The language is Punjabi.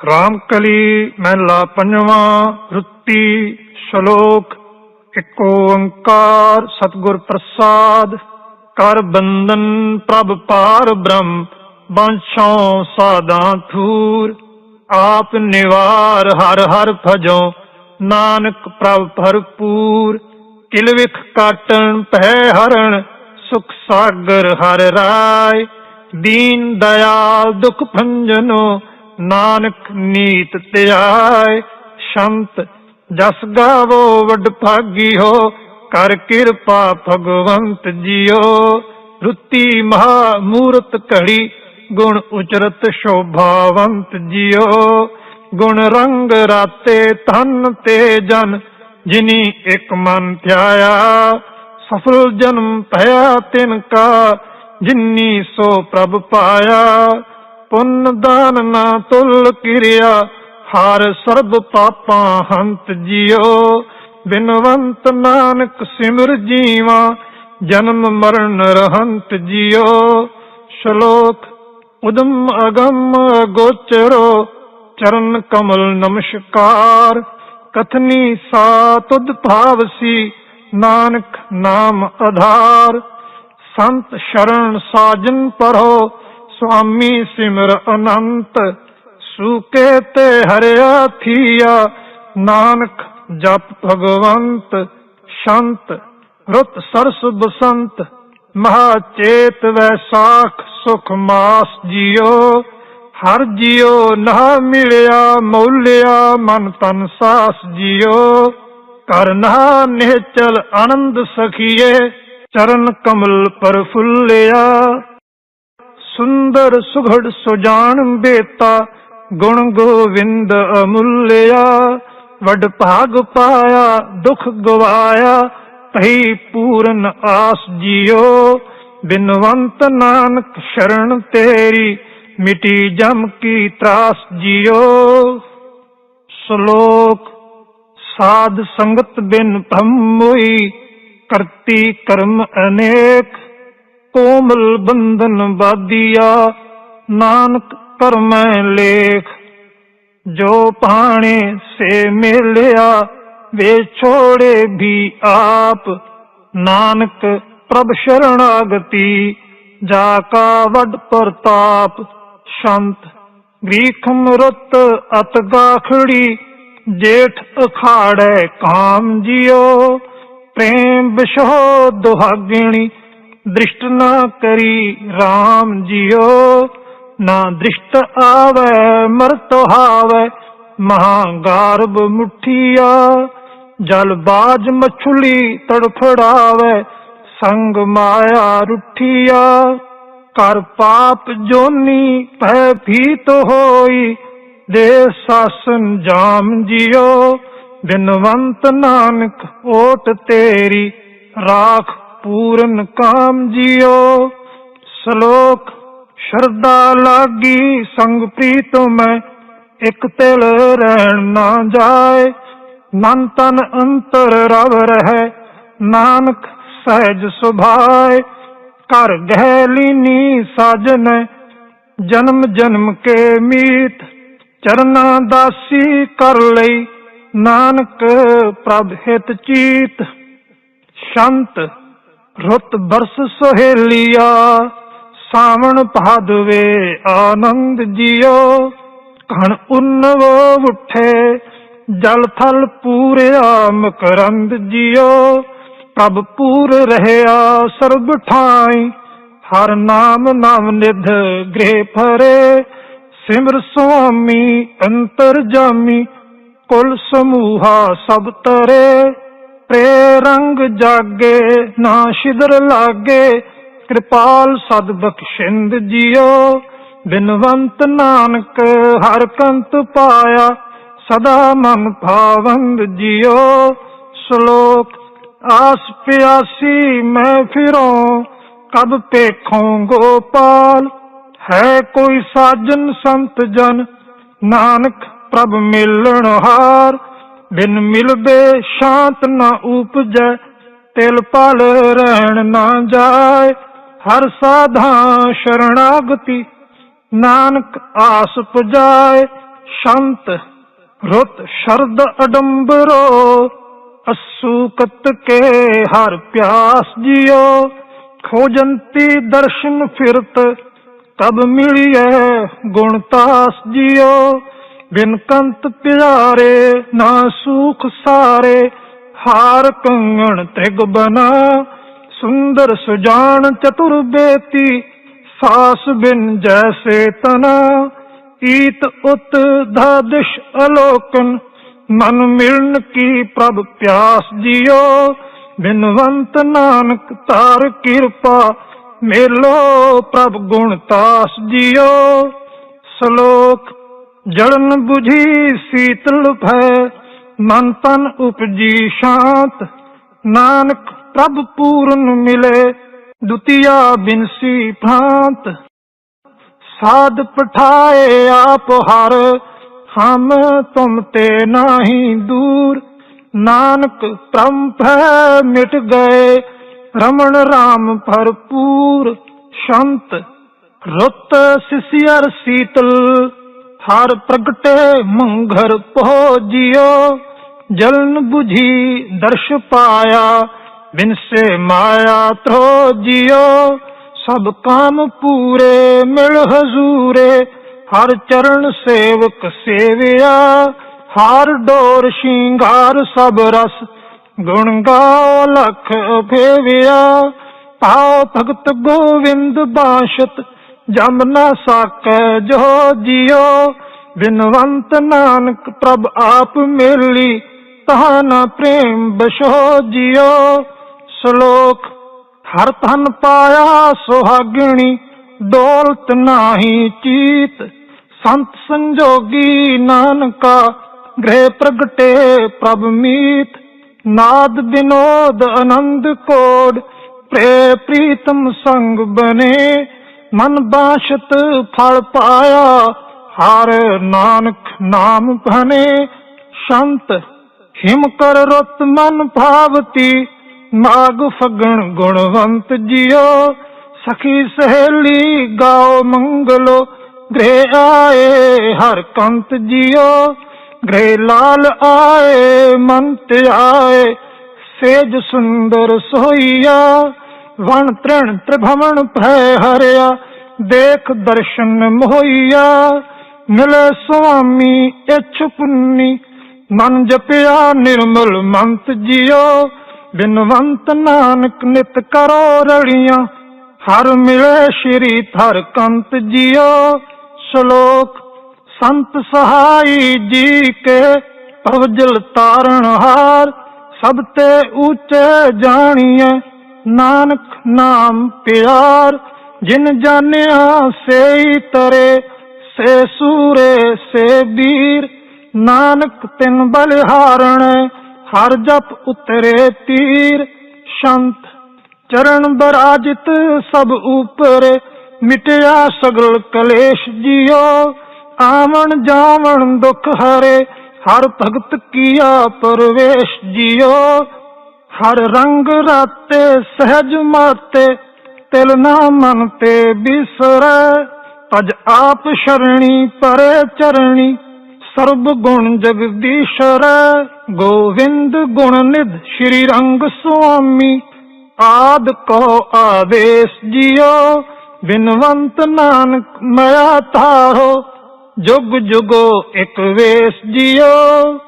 ਰਾਮ ਕਲੀ ਮਹਿਲਾ ਪੰਜਵਾਂ ਰੁੱਤੀ ਸ਼ਲੋਕ ਇੱਕ ਓੰਕਾਰ ਸਤਿਗੁਰ ਪ੍ਰਸਾਦ ਕਰ ਬੰਦਨ ਪ੍ਰਭ ਪਾਰ ਬ੍ਰਹਮ ਬੰਛੋਂ ਸਾਦਾਂ ਥੂਰ ਆਪ ਨਿਵਾਰ ਹਰ ਹਰ ਭਜੋ ਨਾਨਕ ਪ੍ਰਭ ਭਰਪੂਰ ਕਿਲ ਵਿਖ ਕਾਟਣ ਪਹਿ ਹਰਣ ਸੁਖ ਸਾਗਰ ਹਰ ਰਾਏ ਦੀਨ ਦਇਆਲ ਦੁਖ ਭੰਜਨੋ ਨਾਨਕ ਨੀਤ ਧਿਆਏ ਸ਼ੰਤ ਜਸ ਗਾਵੋ, ਵੱਡ ਭਾਗੀ ਹੋ, ਕਰ ਕਿਰਪਾ ਭਗਵੰਤ ਜੀਓ। ਰੁੱਤੀ ਮਹਾ ਮੂਰਤ ਘੜੀ, ਗੁਣ ਉਚਰਤ ਸ਼ੋਭਾਵੰਤ ਜਿਓ। ਗੁਣ ਰੰਗ ਰਾਤੇ ਧਨ ਤੇ ਜਨ, ਜਿਨੀ ਇੱਕ ਮਨ ਧਿਆਇਆ। ਸਫਲ ਜਨਮ ਭਇਆ ਤਿਨ ਕਾ, ਜਿਨੀ ਸੋ ਪ੍ਰਭ ਪਾਇਆ। ਪੁੰਨ ਦਾਨ ਨਾ ਤੁਲ ਕਿਰਿਆ, ਹਾਰ ਸਰਬ ਪਾਪਾਂ ਹੰਤ ਜਿਓ ਬਿਨਵੰਤ ਨਾਨਕ ਸਿਮਰ ਜੀਵਾ, ਜਨਮ ਮਰਨ ਰਹੰਤ ਜਿਉ। ਸ਼ਲੋਕ, ਉਦਮ ਅਗਮ ਗੋਚਰੋ, ਚਰਨ ਕਮਲ ਨਮਸਕਾਰ। ਕਥਨੀ ਸਾ ਤੁਧ ਭਾਵਸੀ ਨਾਨਕ ਨਾਮ ਆਧਾਰ। ਸੰਤ ਸ਼ਰਨ ਸਾਜਨ ਪਰੋ ਸੁਆਮੀ ਸਿਮਰ ਅਨੰਤ, ਸੂਕੇ ਤੇ ਹਰਿਆ ਥੀਆ। ਨਾਨਕ ਜਪ ਭਗਵੰਤ, ਸ਼ੰਤ, ਰੁੱਤ ਸਰਸ ਬਸੰਤ ਮਹਾ ਚੇਤ ਵੈਸਾਖ ਸੁਖ ਮਾਸ ਜੀਓ। ਹਰ ਜੀਓ ਨਾ ਮਿਲਿਆ, ਮੌਲਿਆ ਮਨ ਤਨ ਸਾਸ ਜੀਓ। ਕਰਨਾ ਨਿਹਚਲ ਆਨੰਦ ਸਖੀਏ, ਚਰਨ ਕਮਲ ਪਰ ਫੁੱਲਿਆ। ਸੁੰਦਰ ਸੁਘੜ ਸੁਜਾਨ ਬੇਤਾ, ਗੁਣ ਗੋਵਿੰਦ ਅਮੁੱਲਿਆ। ਵੱਡ ਭਾਗ ਪਾਇਆ, ਦੁਖ ਗਵਾਇਆ, ਭਈ ਪੂਰਨ ਆਸ ਜਿਓ। ਬਿਨਵੰਤ ਨਾਨਕ ਸ਼ਰਨ ਤੇਰੀ, ਮਿਟੀ ਜਮ ਕੀ ਤਰਾਸ ਜੀਓ। ਸ਼ਲੋਕ, ਸਾਧ ਸੰਗਤ ਬਿਨ ਭ੍ਰਮ ਕਰਤੀ ਕਰਮ ਅਨੇਕ। ਕੋਮਲ ਬੰਧਨ ਬਾਦੀਆ ਨਾਨਕ ਕਰਮੈ ਲੇਖ। ਜੋ ਪਾਣੇ ਸੇ ਮਿਲਿਆ, ਵੇ ਛੋੜੇ ਵੀ ਆਪ। ਨਾਨਕ ਪ੍ਰਭ ਸ਼ਰਣਾਗਤੀ, ਜਾ ਕਾ ਵੱਡ ਪ੍ਰਤਾਪ। ਸ਼ੰਤ ਗ੍ਰੀਖਮ ਰੁੱਤ ਅਤ ਗਾਖੜੀ, ਜੇਠ ਅਖਾੜੈ ਕਾਮ ਜਿਓ ਪ੍ਰੇਮ ਬਿਸ਼ੋ ਦੁਹਾਗਿਣੀ ਦ੍ਰਿਸ਼ਟ ਨਾ ਕਰੀ RAM ਜਿਓ, ਨਾ ਦ੍ਰਿਸ਼ਟ ਆਵੈ ਮਰਤ ਹਾਵੈ ਮਹਾ ਗਾਰਬ ਮੁਠੀਆ, ਜਲ ਬਾਜ ਮਛੁਲੀ ਤੜਫੜਾਵੈ, ਸੰਗ ਮਾਇਆ ਰੁਠੀਆ। ਕਰ ਪਾਪ ਜੋਨੀ ਭੈ ਭੀਤ ਹੋਈ, ਦੇ ਸਾਸਨ ਜਾਮ ਜਿਓ, ਬਿਨਵੰਤ ਨਾਨਕ ਓਟ ਤੇਰੀ, ਰਾਖ ਪੂਰਨ ਕਾਮ ਜਿਓ, ਸ਼ਲੋਕ ਸ਼ਰਧਾ ਲਾਗੀ, ਸੰਗ ਪ੍ਰੀਤਮੈ ਇਕ ਤਿਲ ਰਹਿਣ ਨਾ ਜਾਏ। ਮਨ ਤਨ ਅੰਤਰ ਰਵ ਰਹਿ, ਨਾਨਕ ਸਹਿਜ ਸੁਭਾਏ। ਘਰ ਗਹਿ ਲੀਨੀ ਸਾਜਨ, ਜਨਮ ਜਨਮ ਕੇ ਮੀਤ। ਚਰਨਾ ਦਾਸੀ ਕਰ ਲਈ, ਨਾਨਕ ਪ੍ਰਭ ਹਿਤ ਚੀਤ। ਸ਼ੰਤ ਰੁੱਤ ਬਰਸ ਸੋਹੇਲੀਆ ਸਾਵਣ ਭਾਦਵੇ ਆਨੰਦ ਜਿਓ। ਕਣ ਉਨਵ ਉਠੇ, ਜਲ ਥਲ ਪੂਰਿਆ ਮਕਰੰਦ ਜਿਓ। ਪ੍ਰਭ ਪੂਰ ਰਹਿਆ ਸਰਬ ਠਾਈ, ਹਰ ਨਾਮ ਨਾਮ ਨਿਧ ਗ੍ਰਹਿ ਫਰੇ ਸਿਮਰ ਸੁਆਮੀ, ਅੰਤਰ ਜਾਮੀ, ਕੁਲ ਸਮੂਹਾ ਸਭ ਤਰੇ। ਪ੍ਰੇਰੰਗ ਰੰਗ ਜਾਗੇ, ਨਾ ਸ਼ਿਦਰ ਲਾਗੇ। ਕਿਰਪਾਲ ਸਦ ਬਖਸ਼ਿੰਦ ਜਿਓ। ਬਿਨਵੰਤ ਨਾਨਕ ਹਰ ਕੰਤ ਪਾਇਆ, ਸਦਾ ਮਨ ਭਾਵੰਦ ਜਿਓ। ਸ਼ਲੋਕ, ਆਸ ਪਿਆਸੀ ਮੈਂ ਫਿਰੋਂ, ਕਬ ਪੇਖੋਂ ਗੋਪਾਲ। ਹੈ ਕੋਈ ਸਾਜਨ ਸੰਤ ਜਨ, ਨਾਨਕ ਪ੍ਰਭ ਮਿਲਣ ਹਾਰ। ਬਿਨ ਮਿਲਵੇ ਸ਼ਾਂਤ ਨਾ ਉਪਜੈ, ਤਿਲ ਪਲ ਰਹਿਣ ਨਾ ਜਾਏ। ਹਰ ਸਾਧਾ ਸ਼ਰਣਾਗਤੀ, ਨਾਨਕ ਆਸ ਪੁਜਾਏ। ਸ਼ਾਂਤ ਰੁੱਤ ਸ਼ਰਦ ਅਡੰਬਰੋ, ਅਸੂਕਤ ਕੇ ਹਰ ਪਿਆਸ ਜਿਓ। ਖੋਜੰਤੀ ਦਰਸ਼ਨ ਫਿਰਤ, ਤਬ ਮਿਲਿਐ ਗੁਣਤਾਸ ਜਿਓ। ਬਿਨਕੰਤ ਪਿਆਰੇ, ਨਾ ਸੂਖ ਸਾਰੇ, ਹਾਰ ਕੰਗਣ ਤ੍ਰਿਗ ਬਨਾ। ਸੁੰਦਰ ਸੁਜਾਨ ਚਤੁਰ ਬੇਤੀ, ਸਾਸ ਬਿਨ ਜੈਸੇ ਤਨਾ। ਈਤ ਉਤ ਧਾਦਿਸ਼ ਅਲੋਕਨ, ਮਨ ਮਿਲਨ ਕੀ ਪ੍ਰਭ ਪਿਆਸ ਜਿਓ ਬਿਨਵੰਤ ਨਾਨਕ ਤਾਰ ਕਿਰਪਾ, ਮੇਲੋ ਪ੍ਰਭ ਗੁਣ ਤਾਸ ਜਿਓ ਸ਼ਲੋਕ ਜੜਨ 부ਝੀ ਸੀਤਲ ਭੈ, ਮਨ ਤਨ ਉਪਜੀ ਸ਼ਾਂਤ। ਨਾਨਕ ਪ੍ਰਭ ਪੂਰਨ ਮਿਲੇ, ਦੁਤੀਆ ਬਿਨਸੀ ਭ੍ਰਾਂਤ। ਸਾਧ ਪਠਾਏ ਆਪ ਹਰ, ਹਮ ਤੁਮ ਤੇ ਨਾਹੀ ਦੂਰ। ਨਾਨਕ ਪ੍ਰਮ ਮਿਟ ਗਏ, ਰਮਣ ਰਾਮ ਭਰਪੂਰ। ਸ਼ੰਤ ਰੁੱਤ ਸਿਸਿਅਰ ਸੀਤਲ ਹਰ ਪ੍ਰਗਟੇ ਮੰਘਰ ਪਹੁਜਿਓ ਜਲਨ 부ਝੀ ਦਰਸ਼ ਪਾਇਆ ਬਿਨ ਸੇ ਮਾਇਆ ਤ੍ਰੋ ਜਿਓ ਸਭ ਕਾਮ ਪੂਰੇ, ਮਿਲ ਹਜ਼ੂਰੇ। ਹਰ ਚਰਨ ਸੇਵਕ ਸੇਵਿਆ, ਹਰ ਡੋਰ ਸ਼ਿੰਗਾਰ ਸਭ ਰਸ। ਗੁਣ ਗਾਓ, ਲਖ ਫੇਵਿਆ ਪਾਉ ਭਗਤ ਗੋਵਿੰਦ ਬਾਸ਼ਤ ਜਮ ਨਾ ਸਾਕੈ, ਜੋ ਜਿਓ। ਬਿਨਵੰਤ ਨਾਨਕ ਪ੍ਰਭ ਆਪ ਮੇਲੀ, ਤਹਾ ਪ੍ਰੇਮ ਬਸ਼ੋ ਜਿਓ। ਸ਼ਲੋਕ, ਹਰ ਧਨ ਪਾਇਆ ਸੁਹਾਗਿਣੀ, ਦੌਲਤ ਨਾਹੀ ਚੀਤ। ਸੰਤ ਸੰਜੋਗੀ ਨਾਨਕਾ, ਗ੍ਰਹਿ ਪ੍ਰਗਟੇ ਪ੍ਰਭ ਮੀਤ। ਨਾਦ ਬਿਨੋਦ ਆਨੰਦ ਕੋਡ ਪ੍ਰੇ ਪ੍ਰੀਤਮ ਸੰਗ ਬਨੇ। ਮਨ ਬਾਸ਼ਤ ਫਲ ਪਾਇਆ, ਹਰ ਨਾਨਕ ਨਾਮ ਭਨੇ ਸ਼ੰਤ ਹਿਮ ਕਰ ਰਤ ਮਨ ਭਾਵਤੀ ਮਾਗ ਫਗਣ ਗੁਣਵੰਤ ਜਿਓ ਸਖੀ ਸਹੇਲੀ ਗਾਓ ਮੰਗਲੋ ਗ੍ਰੇ ਆਏ ਹਰ ਕੰਤ ਜਿਓ ਗ੍ਰੇ ਲਾਲ ਆਏ ਮੰਤ ਆਏ ਸੇਜ ਸੁੰਦਰ ਸੋਈਆ। ਵਣ ਤ੍ਰਿਣ ਤ੍ਰਿਭਵਨ ਭੈ ਹਰਿਆ, ਦੇਖ ਦਰਸ਼ਨ ਮੋਈਆ ਮਿਲੇ ਸੁਆਮੀ, ਇਛ ਪੁੰਨੀ, ਮਨ ਜਪਿਆ ਨਿਰਮਲ ਮੰਤ ਜਿਓ ਬਿਨਵੰਤ ਨਾਨਕ ਨਿਤ ਕਰੋ ਰੜੀਆਂ, ਹਰ ਮਿਲੇ ਸ਼੍ਰੀ ਥਰ ਕੰਤ ਜਿਓ ਸ਼ਲੋਕ, ਸੰਤ ਸਹਾਈ ਜੀ ਕੇ ਪਵਜਲ ਤਾਰਨ ਹਾਰ ਸਭ ਤੇ ਉੱਚੇ ਜਾਣੀਏ ਨਾਨਕ ਨਾਮ ਪਿਆਰ, ਜਿਨ ਜਾਣਿਆ ਸੇਈ ਤਰੇ, ਸੇ ਸੂਰੇ, ਸੇ ਵੀਰ। ਨਾਨਕ ਤਿਨ ਬਲਿਹਾਰਣ ਹਰ ਜਪ ਉਤਰੇ ਤੀਰ। ਸ਼ੰਤ ਚਰਨ ਬਰਾਜਿਤ ਸਭ ਉਪਰ, ਮਿਟਿਆ ਸਗਲ ਕਲੇਸ਼ ਜਿਓ ਆਵਣ ਜਾਵਣ ਦੁਖ ਹਰੇ, ਹਰ ਭਗਤ ਕੀਆ ਪਰਵੇਸ਼ ਜਿਓ ਹਰ ਰੰਗ ਰਾਤੇ ਸਹਿਜ ਮਾਤੇ, ਤਿਲ ਨਾ ਮਨ ਤੇ ਬਿਸਰੈ। ਤਜ ਆਪ ਸ਼ਰਣੀ ਪਰੇ ਚਰਣੀ, ਸਰਬ ਗੁਣ ਜਗਦੀਸ਼ਰ ਗੋਵਿੰਦ ਗੁਣ ਨਿਧ ਸ਼੍ਰੀ ਰੰਗ ਸੁਆਮੀ, ਆਦ ਕੋ ਆਦੇਸ਼ ਜਿਓ ਬਿਨਵੰਤ ਨਾਨਕ ਮਇਆ ਤਾਰੋ ਜੁਗ ਜੁਗੋ ਇਕ ਵੇਸ ਜਿਓ